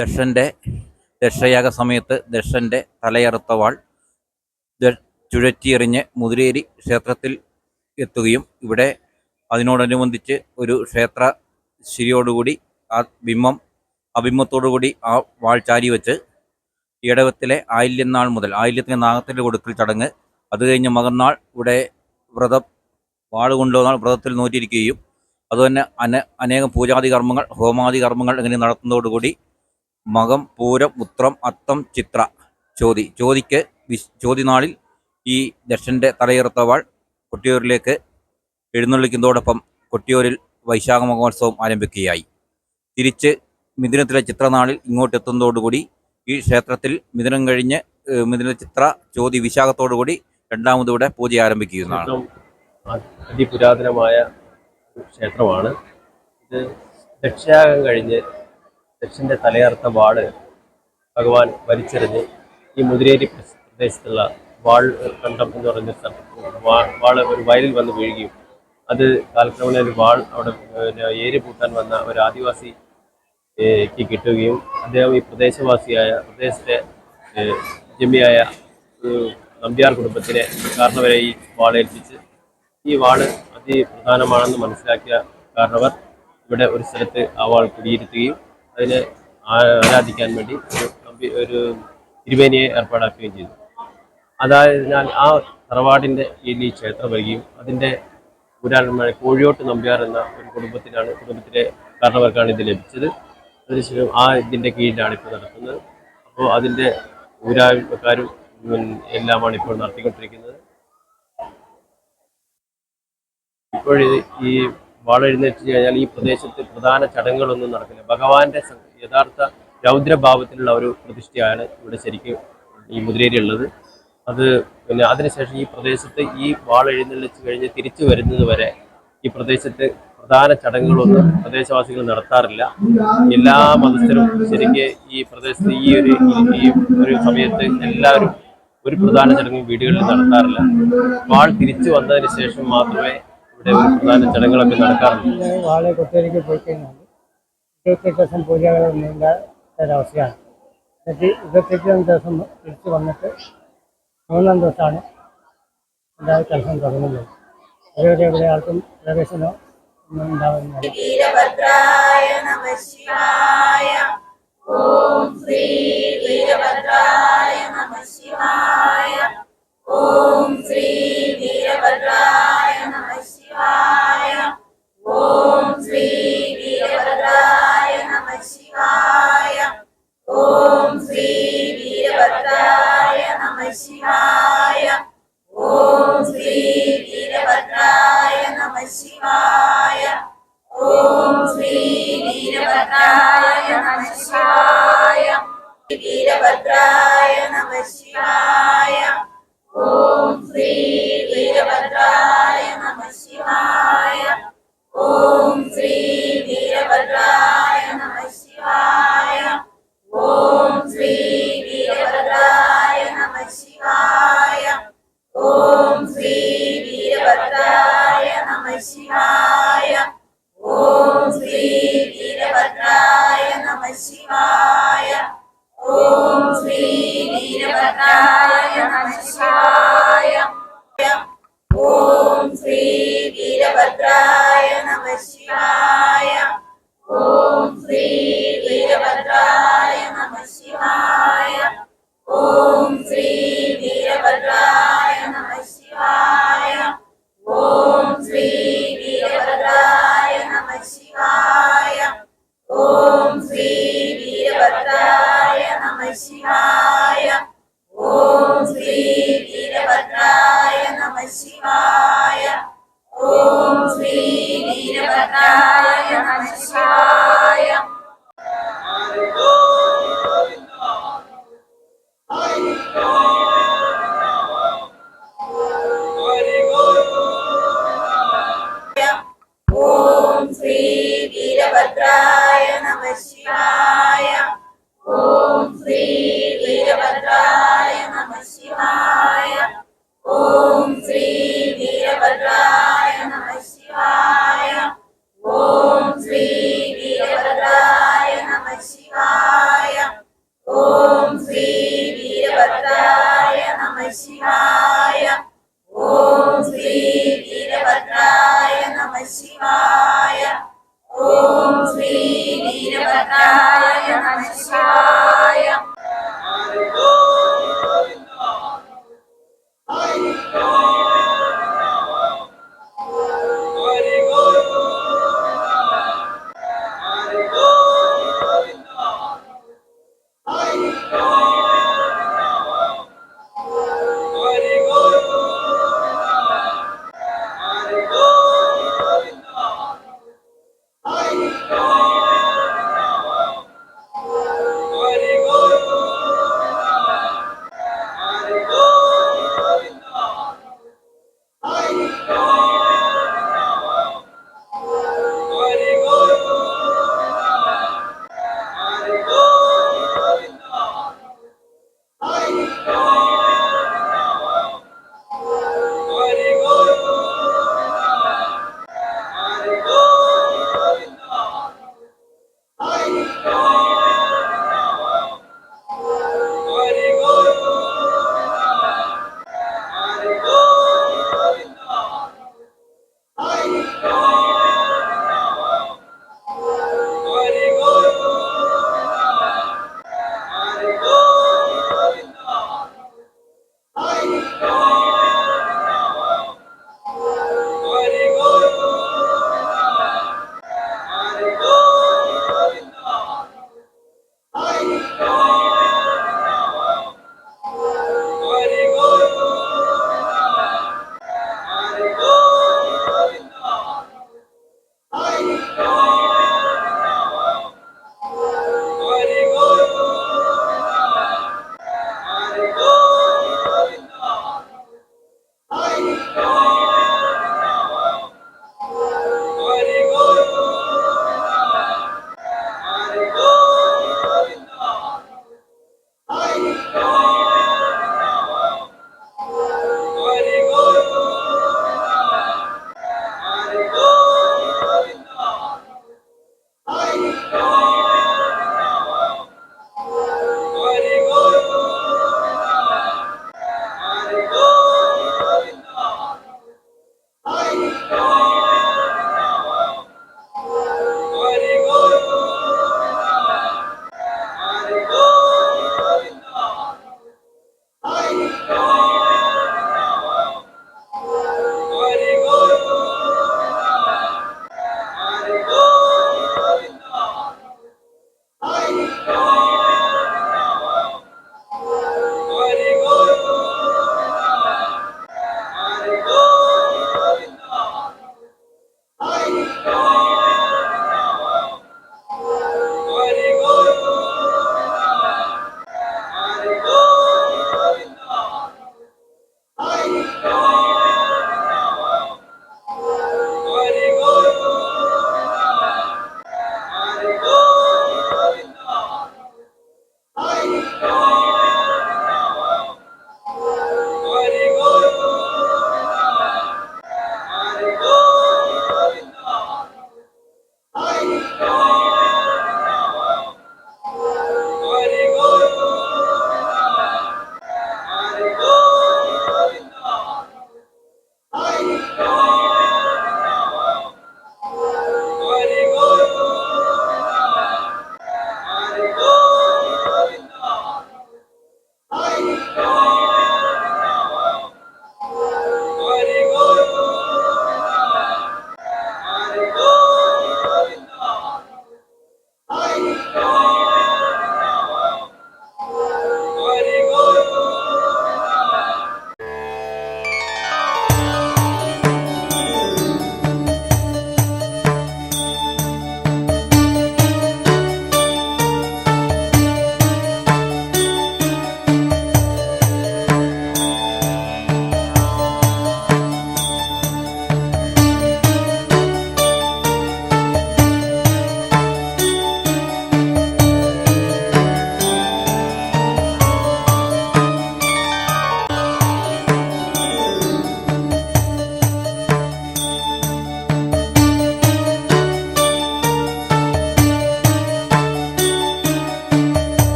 ദക്ഷന്റെ ദക്ഷയാഗ സമയത്ത് ദക്ഷന്റെ തലയറുത്ത വാൾ ദ- ചുഴറ്റിയെറിഞ്ഞ് മുതിരേരി ക്ഷേത്രത്തിൽ എത്തുകയും ഇവിടെ അതിനോടനുബന്ധിച്ച് ഒരു ക്ഷേത്ര ശിരിയോടുകൂടി ആ ബിംബം അഭിമത്തോടുകൂടി ആ വാൾ ചാരി വെച്ച് ഇടവത്തിലെ ആയില്യനാൾ മുതൽ ആയില്യത്തിന് നാഗത്തിന്റെ കൊടുക്കൽ ചടങ്ങ്. അത് കഴിഞ്ഞ് മകന്നാൾ ഇവിടെ വ്രതം വാൾ കൊണ്ടുവന്നാൽ വ്രതത്തിൽ നോറ്റിരിക്കുകയും അതുതന്നെ അന അനേകം പൂജാതി കർമ്മങ്ങൾ ഹോമാദി കർമ്മങ്ങൾ ഇങ്ങനെ നടത്തുന്നതോടുകൂടി മകം പൂരം ഉത്രം അത്തം ചിത്ര. ചോതി ചോതിക്ക് ചോതിനാളിൽ നാളിൽ ഈ ദക്ഷന്റെ തലയിറത്തവാൾ കൊട്ടിയൂരിലേക്ക് എഴുന്നള്ളിക്കുന്നതോടൊപ്പം കൊട്ടിയൂരിൽ വൈശാഖ മഹോത്സവം ആരംഭിക്കുകയായി. തിരിച്ച് മിഥുനത്തിലെ ചിത്രനാളിൽ ഇങ്ങോട്ടെത്തുന്നതോടുകൂടി ഈ ക്ഷേത്രത്തിൽ മിഥുനം കഴിഞ്ഞ് മിഥുന ചിത്ര ചോതി വിശാഖത്തോടുകൂടി രണ്ടാമതിവിടെ പൂജ ആരംഭിക്കുന്നതാണ്. അതിപുരാതനമായ ക്ഷേത്രമാണ്. ഇത് ദക്ഷയാഗം കഴിഞ്ഞ് ദക്ഷന്റെ തലയർത്ത വാൾ ഭഗവാൻ വലിച്ചെറിഞ്ഞ് ഈ മുതിരേരി പ്രദേശത്തുള്ള വാൾ കണ്ടം എന്ന് വാ- വാൾ ഒരു വയലിൽ വന്ന് വീഴുകയും അത് കാലക്രമേണ ഒരു വാൾ അവിടെ ഏരി പൂട്ടാൻ വന്ന ഒരു ആദിവാസി കിട്ടുകയും അദ്ദേഹം ഈ പ്രദേശവാസിയായ പ്രദേശത്തെ ജമ്മിയായ നമ്പ്യാർ കുടുംബത്തിനെ കാരണവരെ ഈ വാളേൽപ്പിച്ച് ഈ വാൾ അതിപ്രധാനമാണെന്ന് മനസ്സിലാക്കിയ കാരണവർ ഇവിടെ ഒരു സ്ഥലത്ത് ആ വാൾ കുടിയിരുത്തുകയും അതിനെ ആരാധിക്കാൻ വേണ്ടി ഒരു ഒരു തിരുവേനിയെ ഏർപ്പാടാക്കുകയും ചെയ്തു. അതായതിനാൽ ആ തറവാടിന്റെ കീഴിൽ ഈ ക്ഷേത്രം വരികയും അതിന്റെ പുരാണമായ കോഴിയോട്ട് നമ്പ്യാർ എന്ന ഒരു കുടുംബത്തിനാണ് കുടുംബത്തിലെ കാരണവർക്കാണ് ഇത് ലഭിച്ചത്. അതിനുശേഷം ആ ഇതിന്റെ കീഴിലാണ് ഇപ്പോൾ നടത്തുന്നത് അപ്പോൾ അതിന്റെ ഊരാൾക്കാരും എല്ലാമാണ് ഇപ്പോൾ നടത്തിക്കൊണ്ടിരിക്കുന്നത്. ഇപ്പോഴിത് ഈ വാളെഴുന്നേറ്റ് കഴിഞ്ഞാൽ ഈ പ്രദേശത്ത് പ്രധാന ചടങ്ങുകളൊന്നും നടക്കില്ല. ഭഗവാന്റെ യഥാർത്ഥ രൗദ്രഭാവത്തിലുള്ള ഒരു പ്രതിഷ്ഠയാണ് ഇവിടെ ശരിക്കും ഈ മുതിരേരി ഉള്ളത്. അത് പിന്നെ അതിനുശേഷം ഈ പ്രദേശത്ത് ഈ വാളെഴുന്നള്ളിച്ച് കഴിഞ്ഞ് തിരിച്ചു വരുന്നത് വരെ ഈ പ്രദേശത്ത് പ്രധാന ചടങ്ങുകളൊന്നും പ്രദേശവാസികൾ നടത്താറില്ല. എല്ലാ മതസ്ഥരും ശരിക്കും ഈ പ്രദേശത്ത് ഈ ഒരു ഈ ഒരു സമയത്ത് എല്ലാവരും ഒരു പ്രധാന ചടങ്ങും വീടുകളിൽ നടത്താറില്ല. വാൾ തിരിച്ചു വന്നതിന് ശേഷം മാത്രമേ ഇവിടെ പ്രധാന ചടങ്ങുകളൊക്കെ നടക്കാറുണ്ട്. വാളെ കൊട്ടേരിക്ക് പോയി കഴിഞ്ഞാൽ ഇരുപത്തെട്ട് ദിവസം പൂജകളൊന്നും നീണ്ട ഒരവസ്ഥയാണ് എന്നിട്ട് ഇരുപത്തെട്ടാം ദിവസം തിരിച്ച് വന്നിട്ട് മൂന്നാം ദിവസമാണ് ഉണ്ടായ കലശം തുടങ്ങുന്നത്. അതുവരെ ഇവിടെ ആർക്കും പ്രവേശനോ ഒന്നും ഉണ്ടാവുന്നില്ല. വീരഭദ്രായ നമ ശിവായ. ഓം ശ്രീ വീരഭദ്രായ शिवाय ॐ श्री वीरभद्राय नमः शिवाय वीरभद्राय नमः शिवाय ॐ श्री वीरभद्राय नमः शिवाय ശിവായ ഓം ശ്രീ വീരഭദ്രായ നമ ശിവായ. ഓം ശ്രീ വീരഭദ്രായ നമ ശിവായ. ഓം ശ്രീ വീരഭദ്രായ നമശിവായ ഓം ശ്രീ വീരഭദ്രായ നമശിവായ शिवाय ॐ श्री वीरभद्राय नमः शिवाय ॐ श्री वीरभद्राय नमः शिवाय Oh.